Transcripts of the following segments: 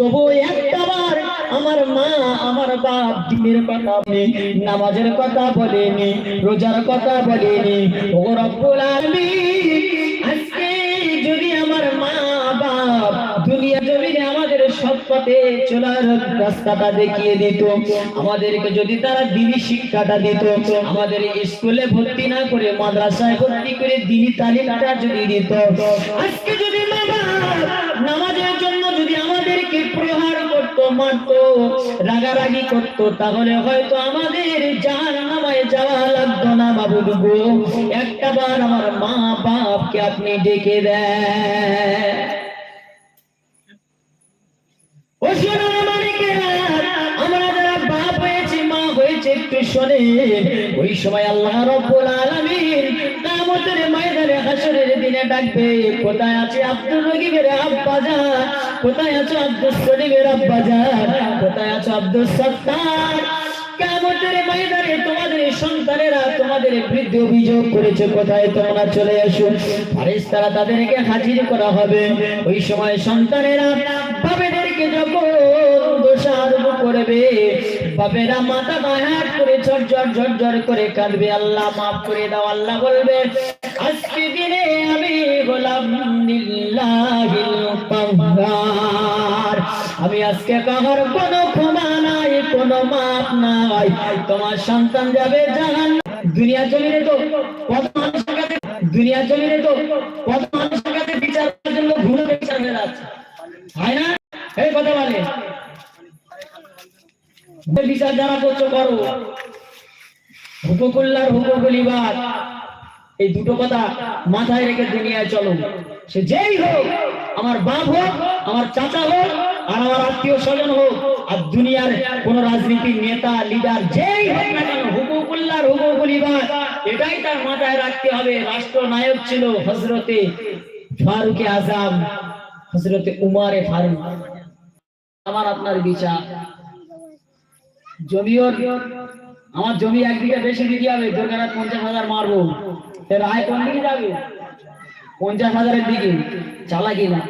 তবু একটাবার আমার মা আমার বাপ দিনের কথা বলে নামাজের কথা বলেনি, রোজার কথা বলেনি। ও রব্বুল আলামিন, আজকে যদি আমার মা বাপ দুনিয়া জমিনে আমাদের সৎ পথে চলার রাস্তাটা দেখিয়ে দিত, আমাদেরকে যদি তারা দিনী শিক্ষাটা দিত, আমাদের স্কুলে ভর্তি না করে, মাদ্রাসায় ভর্তি করে দিনী তালিমটা যদি দিত, আজকে যদি নামাজের প্রহার করতো, মারতো, রাগারাগি করতো, তাহলে হয়তো আমাদের জাহান নামায় যাওয়া লাগতো না বাবু গো। একটা বার আমার মা বাপকে আপনি ডেকে দেন। আমরা যারা বাপ হয়েছি, মা হয়েছে একটু ওই সময় আল্লাহ রব্বুল আলামিন কিয়ামতের ময়দানে হাসরের দিনে ডাকবে, কোথায় আছে আব্দুল রহিমের আব্বা কোথায় আছো আব্দুল শরীফের আব্বা জান কোথায় আছো আব্দুল সত্তার? কিয়ামতের ময়দানে তোমাদের সন্তানেরা তোমাদের বৃদ্ধ অভিযোগ করেছে, কোথায় তোমরা চলে আসো ফারেস্তারা তাদেরকে হাজির করা হবে। ওই সময় সন্তানেরা বাবেদেরকে যখন দোষারোপ করবে বাবেরা মাথা হাত করে ঝরঝর ঝরঝর করে কাঁদবে। আল্লাহ মাফ করে দাও, আল্লাহ বলবে আজকে দিনে আমি গোলাম। আমি আজকে কাহার কোনো ক্ষমা নাই, কোনো মাপ নাই। তোমার সন্তান যাবে জাহান দুনিয়া জমিনে তো কত মানুষের কাছে দুনিয়া জমিনে তো কত মানুষের কাছে বিচারের জন্য ঘুরে বিচার হয়ে যাচ্ছে হয় না? এই কথা বলে। বিচার যারা করছ করো। হুকুকুল্লার হুকুকুলিবাদ এই দুটো কথা মাথায় রেখে দুনিয়ায় চলো। সে যেই হোক, আমার বাপ হোক, আমার চাচা হোক, আর আমার আত্মীয় স্বজন হোক, আর দুনিয়ার কোন রাজনীতির নেতা লিডার যেই হোক না কেন হুকুকুল্লার হুকুকুলিবাদ এটাই তার মাথায় রাখতে হবে। রাষ্ট্রনায়ক ছিল হজরতে ফারুকে আজম হজরতে উমারে ফারুক। আমার আপনার বিচার। জমিও আমার জমি একদিকে বেশি দিতে হবে দরকার পঞ্চাশ হাজার মারবো। রায় কোন দিকে যাবে? পঞ্চাশ হাজারের দিকে। চালাকি না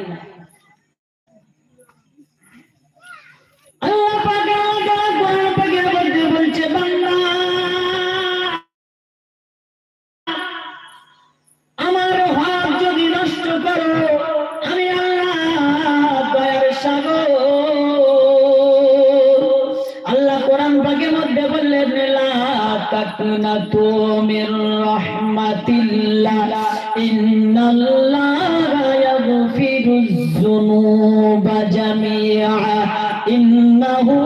আল্লাহ পাক রাহমাতিল্লাহ ইন্নাল্লাহা ইয়াগফিরুজ যুনুবা জামিআ ইন্নাহু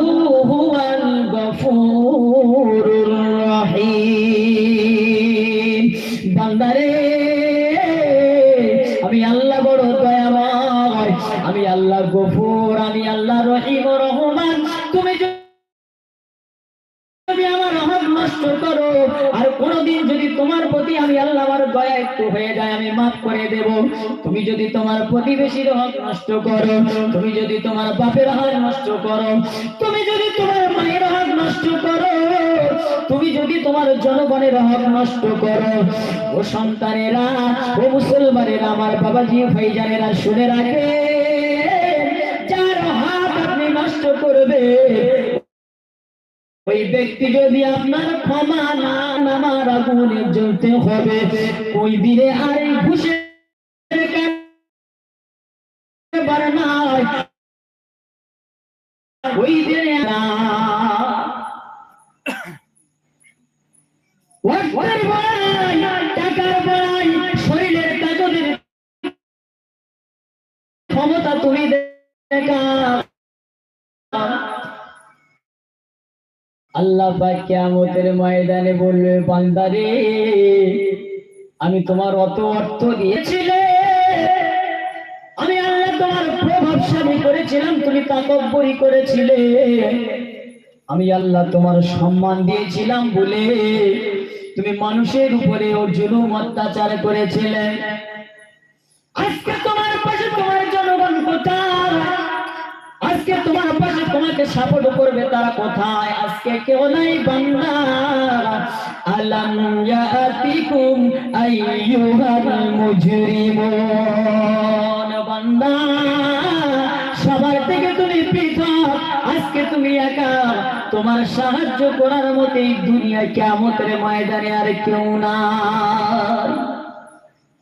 হুয়াল গফুরুর রহিম বান্দারে, আমি আল্লাহ বড় দয়াময়। আমি আল্লাহ গফুর, আমি আল্লাহ রহিম রহমান। তুমি যদি আমার হক করো। আর যদি তোমার প্রতি আমি আল্লাহ আমার দয়া একটু হয়ে যায়, আমি মাফ করে দেব। তুমি যদি তোমার প্রতিবেশীর হক নষ্ট করো, তুমি যদি তোমার বাপের হক নষ্ট করো, তুমি যদি তোমার মায়ের হক নষ্ট করো, তুমি যদি তোমার জনগণের হক নষ্ট করো, ও সন্তানেরা, ও মুসলমানেরা, আমার বাবাজি, ভাইজানেরা, শুনে রাখে যার হাত আপনি নষ্ট করবে ওই ব্যক্তি যদি আপনার ক্ষমা না নামার আগুনে জ্বলতে হবে। ওই দিনে আর তাকতের ক্ষমতা তুমি দেখা আল্লাহ কিয়ামতের ময়দানে আমি তোমার অত অর্থ দিয়েছিলে। আমি আল্লাহ তোমার প্রভাবশালী করেছিলাম, তুমি তাকব্বরি করেছিলে। আমি আল্লাহ তোমার সম্মান দিয়েছিলাম বলে তুমি মানুষের উপরে ওর জুলুম অত্যাচার করেছিলে। আজকে তোমার তোমাকে সাপোর্ট করবে তারা কোথায়? আজকে কেউ নাই বান্দা। সবার থেকে তুমি পৃথক। আজকে তুমি একা। তোমার সাহায্য করার মতো এই দুনিয়া কেমতের ময়দানে আর কেউ না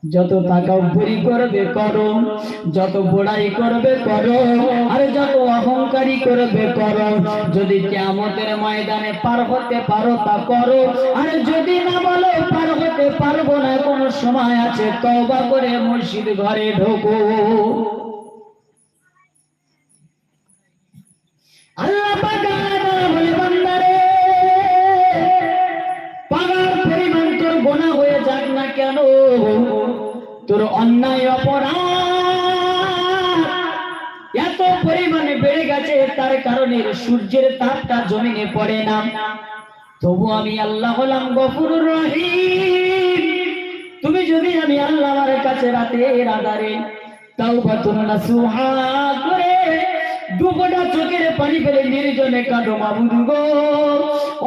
যত টাকা উপরি করবে, করো। যত বড়াই করবে, করো। আর যত অহংকারী করবে, করো। যদি কেমতের ময়দানে পার হতে পারো, তা করো। আর যদি না বলো, পার হতে পারব না, কোনো সময় আছে, তওবা করে মসজিদ ঘরে ঢোকো। আল্লাহ অন্যায় অপরাধ। এত পরিমাণে বেড়ে গেছে, তার কারণে সূর্যের তাপটা জমিনে পড়ে না। তবু আমি আল্লাহ হলাম গফুরুর রহিম। তুমি যদি আমি আল্লাহর কাছে রাতের আধারে তাও বা তোমরা সুহা করে দুপটা চোখের পানি ফেলে নির্জনে কাঁদো মাবুদ গো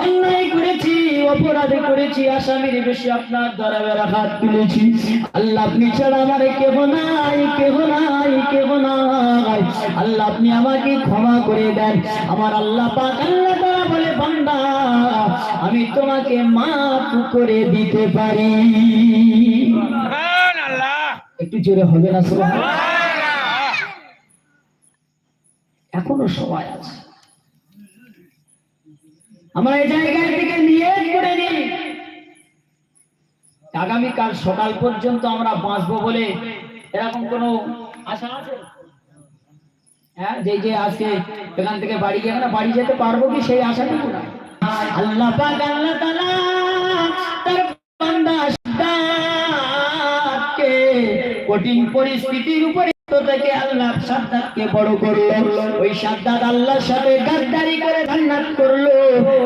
অন্যায় করেছি অপরাধ করেছি আসামির বেশি আপনার দরবারে হাত তুলেছি। আল্লাহ আপনি ছাড়া আমার কেহ নাই কেহ নাই কেহ নাই। আল্লাহ আপনি আমাকে ক্ষমা করে দেন। আমার আল্লাহ পাক আল্লাহ তাআলা বলে বান্দা আমি তোমাকে মাফ করে দিতে পারি। একটু জোরে হবে না সুবহানাল্লাহ? এখনও সময় আছে। আমরা এই জায়গায় থেকে নিয়ে করে নিই। আগামীকাল সকাল পর্যন্ত আমরা বাঁচবো বলে এরকম কোনো আশা আছে? হ্যাঁ যে যে আজকে এখান থেকে বাড়ি গিয়ে আমরা বাড়ি যেতে পারব কি সেই আশাটুকু না। আল্লাহ পাক, আল্লাহ তার বান্দা কঠিন পরিস্থিতির উপরে থেকে আল্লাহ বড় করল। ওই সাদ্দাত আল্লাহর সাথে গাদ্দারি করল।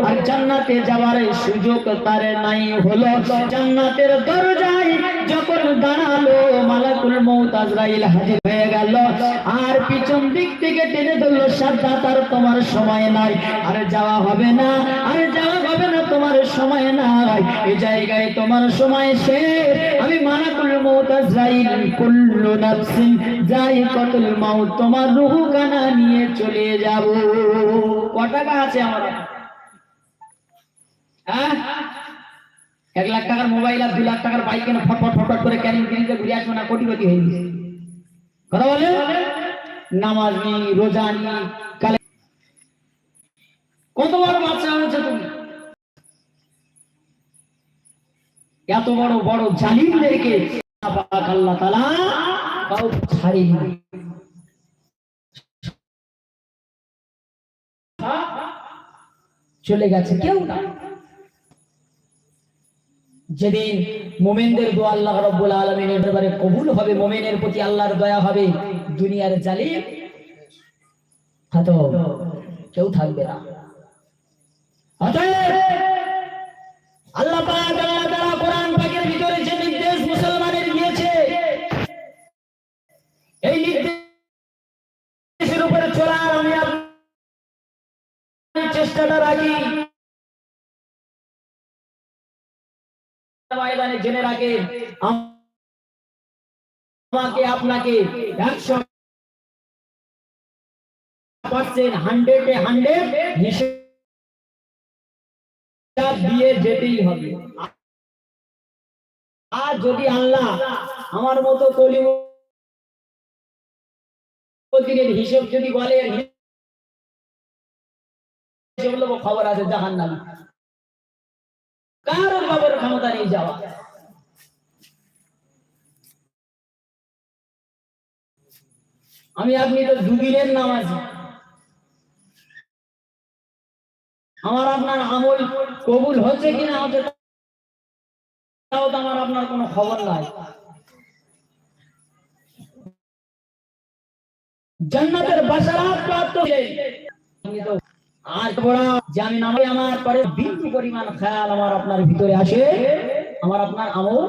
আর জান্নাতে যাওয়ার সুযোগ তার নাই হলো। জান্নাতের দরজায় যখন দাঁড়াল মালাকুল মউত আজরাইল হাজির হয়ে গেল, আর পিছন দিক থেকে টেনে ধরলো সাদ্দাত আর তোমার সময় নাই। আর যাওয়া হবে না, আর যাওয়া হবে না, তোমার সময় নাই। এই জায়গায় তোমার সময় শেষ। আমি মালাকুল মউত আজরাইল, কুল্লু নাফসিন যায়িকাতুল মাউত, তোমার রূহ কানা নিয়ে চলে যাব। ক টাকা আছে আমার হ্যাঁ? এক লাখ টাকার মোবাইল আর দু লাখ টাকার বাইক কেন ফটফট ফটফট করে ক্যানিং কিনতে ঘুরে আসব না, কোটিপতি হয়ে গেছে। কথা বলে? নামাজ নি রোজা নি কালে কত বড় বাচ্চা হয়েছে তুমি? এত বড় বড় জালিমদেরকে আল্লাহ তাআলা কাউ ছাড়েনি। চলে গেছে কেউ না। যেদিন মোমেনদের দোয়া আল্লাহ রব্বুল আলমিনের দরবারে কবুল হবে, মোমেনের প্রতি আল্লাহর দয়া হবে, দুনিয়ার হয়তো কেউ থাকবে না। আল্লাহ কোরআন পাকের ভিতরে যে নির্দেশ মুসলমানের দিয়েছে, এই নির্দেশের উপরে চলার আমি চেষ্টাটা রাখি। ময়দানে জেনে রাখে, আমাকে আপনাকে একশো পার্সেন্ট হান্ড্রেডে হান্ড্রেড হিসাব দিয়ে যেতেই হবে। আর যদি আল্লাহ আমার মতো কলি দিনের হিসেব যদি বলে খবর আছে জাহান কারোর বাবার ক্ষমতা নেই যাওয়া? আমি আপনি তো দুদিনের নামাজি। আমার আপনার আমল কবুল হচ্ছে কিনা হচ্ছে তাও তো আমার আপনার কোনো খবর নাই। জান্নাতের বাসারাত প্রাপ্ত আমি তো আর বড় যে আমি নামে আমার পরে বিন্দু পরিমাণ খেয়াল আমার আপনার ভিতরে আসে। আমার আপনার আমল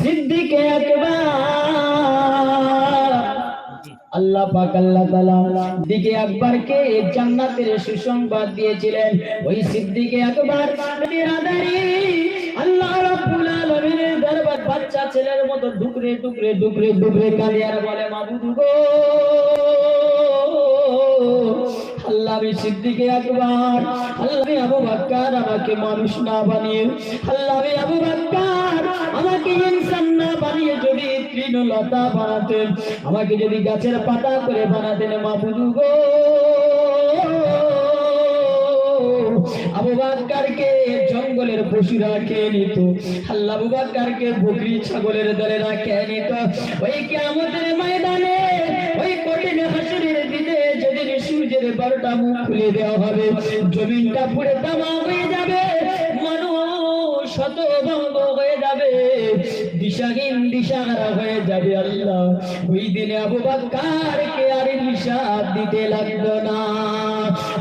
সিদ্দিকে একবার। আল্লাহ পাক, আল্লাহ তাআলা দিকে আকবরকে জান্নাতের সুসংবাদ দিয়েছিলেন? ওই সিদ্দিকে বিরাদারি আল্লাহ রাব্বুল আলামিনের দরবার বাচ্চা ছেলের মতো ডুকরে ডুকরে ডুকরে ডুকরে কালিয়ার বলে, মাবুদ গো। আমি সিদ্দিকে একবার আল্লাহ আবু বাক্কার আমাকে মানুষ না বানিয়ে আল্লাহ আবু বাক্কার আমাকে ইনসান না বানিয়ে যদি তৃণলতা বানাতেন, আমাকে যদি গাছের পাতা করে বানাতেন মাবুদু গো। জঙ্গলের পশুরা খেয়ে নিত আল্লাহ আবু বকরি ছাগলের দলেরা খেয়ে নিত। ওই কেমতের ময়দানে, ওই কঠিন যেদিন বারোটা মুখ খুলে দেওয়া হবে। জমিনটা পুড়ে তামা হয়ে যাবে। মানুষ শত ভঙ্গ হয়ে যাবে। দিশাহীন দিশাহারা হয়ে যাবে আল্লাহ। ওই দিনে আবু বাক্কারকে আর হিসাব দিতে লাগল না।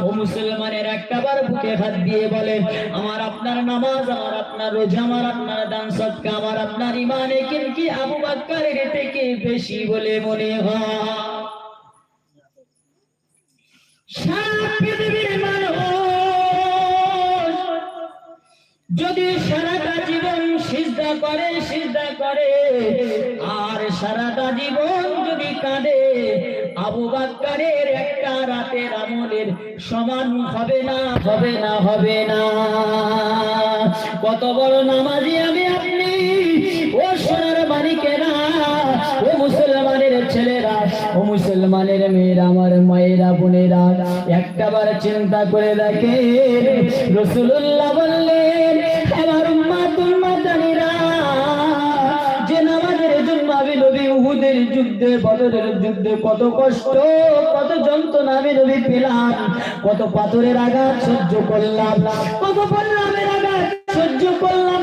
ও মুসলমানের একটাবার বুকে হাত দিয়ে বলেন আমার আপনার নামাজ, আমার আপনার রোজা, আমার আপনার দান সৎকা আমার আপনার ইমানে কিন্তু আবু বাক্কারের থেকে বেশি বলে মনে হয়? সারা যদি সারাটা জীবন সিজদা করে সিজদা করে, আর সারাটা জীবন যদি কাঁদে, আবু বাক্কারের একটা রাতের আমলের সমান হবে না হবে না হবে না। কত বড় নামাজি আমি আপনি, ও সোনার মানিকেরা ও মুসলমানের ছেলেরা ও মুসলমানের মেয়েরা, আমার মায়েরা, বোনেরা, একটাবার চিন্তা করে দেখে রসুল্লাহ বললেন আমার মা তোমার জানিরা, যে নামাজের জন্য আমি নবী উহুদের যুদ্ধে, বদরের যুদ্ধে কত কষ্ট, কত যন্ত্রণা আমি নবী পেলাম, কত পাথরের আঘাত সহ্য করলাম, কত বললামের আঘাত সহ্য করলাম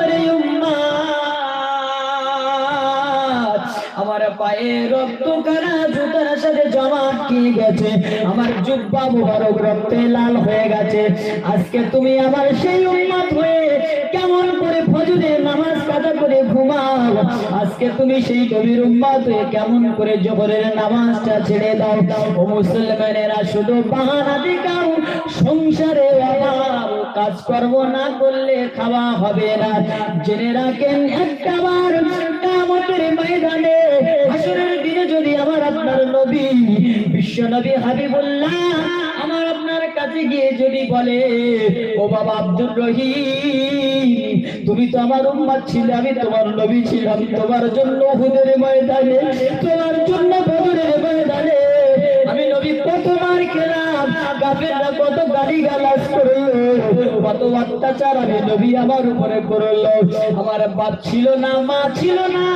রক্ত কানা জুতার সাথে কি গেছে? আমার জুব্বা মুবারক রক্তে লাল হয়ে গেছে। আজকে তুমি আমার সেই উন্মাদ হয়ে ফজরের নামাজ কাজা করে ঘুমাও। আজকে তুমি সেই নবীর উম্মত হয়ে কেমন করে জবরের নামাজটা ছেড়ে দাও। ও মুসলমানেরা শুধু বাহানা দেখাও, সংসারে অভাব, কাজকর্ম না করলে খাওয়া হবে না। জেনে রাখেন একটাবার কামতের ময়দানে হাসরের দিনে যদি আমার আপনার নবী, বিশ্ব নবী হাবিবুল্লাহ, আমার আপনার কাছে গিয়ে যদি বলে, ও বাবা আব্দুর রহিম, তুমি তো আমার উম্মাদ ছিলে, আমি তোমার নবী ছিলাম। তোমার জন্য হুদের ময়দানে অত্যাচার আমি নবী আমার উপরে করল। আমার বাপ ছিল না, মা ছিল না।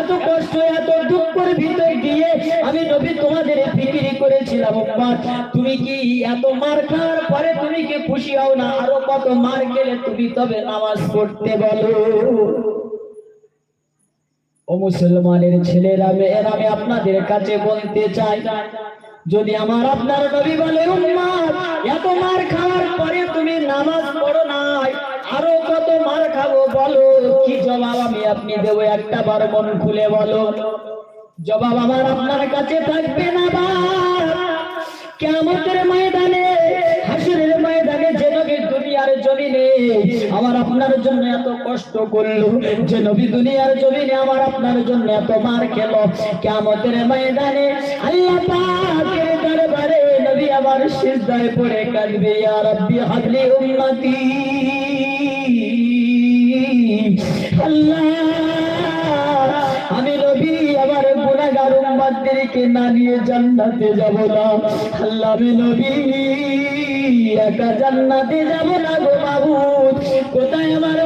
এত কষ্ট, এত দুঃখের ভিতরে গিয়ে আমি নবী তোমাদের ফিকিরি করেছিলাম তুমি কি এত মার খাওয়ার পরে তুমি কি খুশি হও না? আরও কত মার গেলে তুমি তবে নামাজ পড়তে বলো। ও মুসলমানের ছেলেরা, মেয়েরা, আমি আপনাদের কাছে বলতে চাই যদি আমার আপনার নবী বলে, উম্মাদ, এত মার খাওয়ার পরে তুমি নামাজ পড়ো নাই, আরও কত মার খাব বলো? কি জবাব আমি আপনি দেবো? একটা বার মন খুলে বলো। জবাব আমার আপনার কাছে থাকবে না বা কেমতের ময়দানে আমার আপনার জন্য এত কষ্ট করল যে নবী দুনিয়ার জমিনে আমার আপনার জন্য এত মার খেল। কেমতের ময়দানে দরবারে নবী আমার সিজদায় পড়ে কাঁদবে, ইয়া রাব্বি হাবলি উম্মতি। আল্লাহ উম্মতদেরকে না নিয়ে জান্নাতে যাব না। আল্লাহ নবী, একা জান্নাতে যাব না গো বাবু কোথায় আমার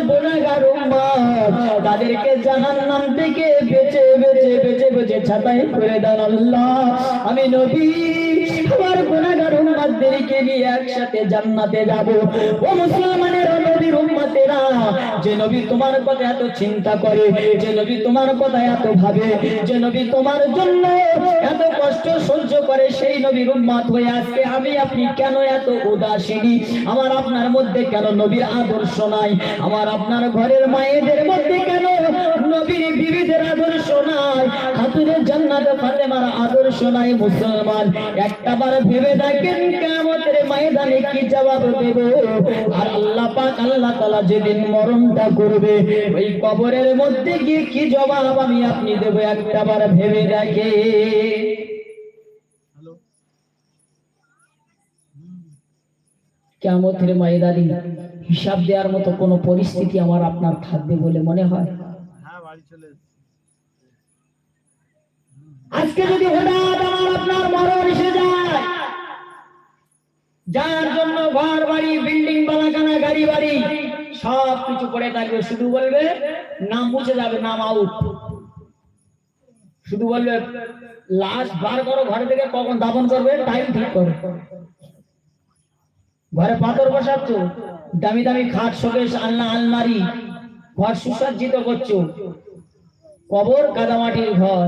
উম্মত তাদেরকে জাহান্নাম থেকে বেঁচে বেঁচে বেঁচে বেঁচে ছাতাই করে দেন আল্লাহ। আমি নবী আমার গুনাহগার উম্মতদেরকে নিয়ে একসাথে জান্নাতে যাব। ও মুসলমানের, নবীর উম্মতেরা, যে নবী তোমার কথা এত চিন্তা করে, যে নবী তোমার কথা এত ভাবে, যে নবী তোমার জন্য এত কষ্ট সহ্য করে, সেই নবীর হয়ে আজকে আমি আপনি কেন এত উদাসীনী? আমার আপনার মধ্যে কেন নবীর আদর্শ নাই? আমার আপনার ঘরের মায়েদের মধ্যে কেন নবীর বিবিদের আদর্শ নাই? হাতুরের জান্নাতে ফাতেমার আদর্শ নাই মুসলমান। একটাবার ভেবে দেখেন কেমতের ময়দানে কি জবাব দেব। আর আল্লাহ পাক আল্লাহ তাআলা যেদিন মরণটা করবে ওই কবরের মধ্যে গিয়ে কি জবাব আমি আপনি দেব একটাবার ভেবে দেখে কেমতের ময়দানি হিসাব দেওয়ার মতো কোনো পরিস্থিতি আমার আপনার থাকবে বলে মনে হয়? আজকে যদি হঠাৎ আমার আপনার মরণ এসে যায়, যার জন্য ঘর বাড়ি, বিল্ডিং, বালাখানা, গাড়ি বাড়ি, সব কিছু পড়ে থাকবে। শুধু বলবে, নাম মুছে যাবে, নাম আউট শুধু বলবে, লাশ বার করো ঘর থেকে, কখন দাপন করবে টাইম ঠিক করো। ঘরে পাথর বসাচ্ছ, দামি দামি খাট, শোকেশ, আলনা, আলমারি, ঘর সুসজ্জিত করছ। কবর, কাদামাটির ঘর।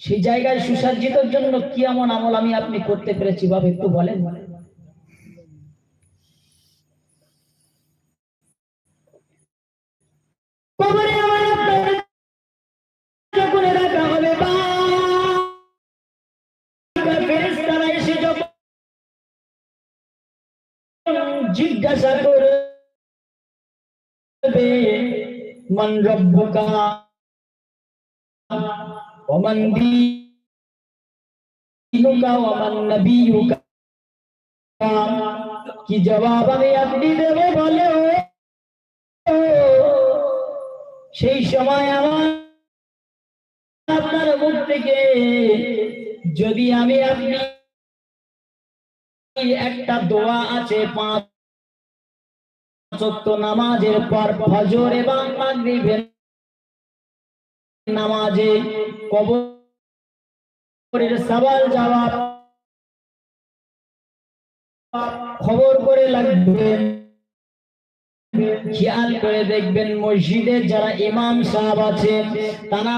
সেই জায়গায় সুসজ্জিতর জন্য কি এমন আমল আমি আপনি করতে পেরেছি বাবা একটু বলেন। জিজ্ঞাসা করবে মান রব্বুকা? ওমান দীনুকা ওমান নবিয়ুকা কি জবাব আমি আপনি দেবে বলে? সেই সময় আমার আপনার মুখ থেকে যদি আমি আপনি একটা দোয়া আছে, পাঁচ নামাজের পর ফজর এবং মাগরিবের নামাজে কবরের সওয়াল জবাব খবর করে লাগবে খেয়াল করে দেখবেন মসজিদে যারা ইমাম সাহাব আছেন, তারা